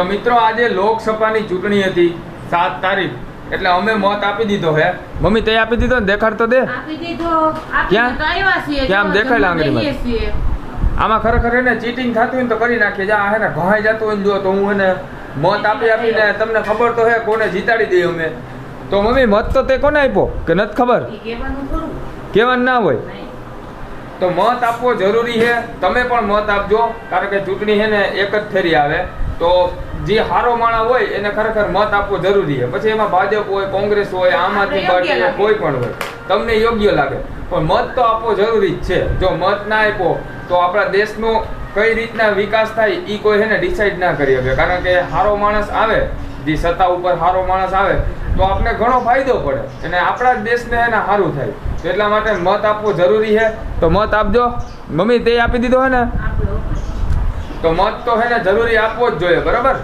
તો મિત્રો આજે લોકસભાની ચૂંટણી હતી સાત તારીખ. એટલે અમે મત આપી દીધો હે. મમ્મી તે આપી દીધો ને? દેખાડ તો દે. આપી દીધો. ક્યાં? તો આવ્યા છીએ. ક્યાં? જમવા લાંગણીમાં? આમાં ખરેખર એને ચીટિંગ થતું હોય ને તો કરી નાખીએ. જા હે ને ઘાઈ જતું હોય ને જો તો હું એને મત આપી આપીને તમને ખબર તો હે કોને જીતાડી દઈએ અમે. તો મમ્મી મત તો તે કોને આપ્યો? કે નથી ખબર? કેવાનું કહેવાનું ના હોય. તો મત આપવો જરૂરી છે તમે પણ મત આપજો કારણ કે ચૂંટણી છે ને એક જ ફેરી આવે. તો જે હારો માણા હોય એને ખરેખર મત આપવો જરૂરી છે. પછી એમાં ભાજપ હોય કોંગ્રેસ હોય આમ આદમી પાર્ટી હોય કોઈ પણ હોય. તમને યોગ્ય લાગે. પણ મત તો આપવો જરૂરી જ છે. જો મત ના આપ્યો તો આપણા દેશનો કઈ રીતના વિકાસ થાય એ કોઈ એને ડિસાઈડ ના કરી શકે. કારણ કે હારો માણસ આવે જે સત્તા ઉપર હારો માણસ આવે તો આપણે ઘણો ફાયદો પડે. અને આપણા જ દેશને એને સારું થાય. એટલા માટે મત આપવો જરૂરી છે. તો મત આપજો. મમ્મી તે આપી દીધો હે ને? તો મત તો હે ને જરૂરી આપવો જ જોઈએ બરાબર?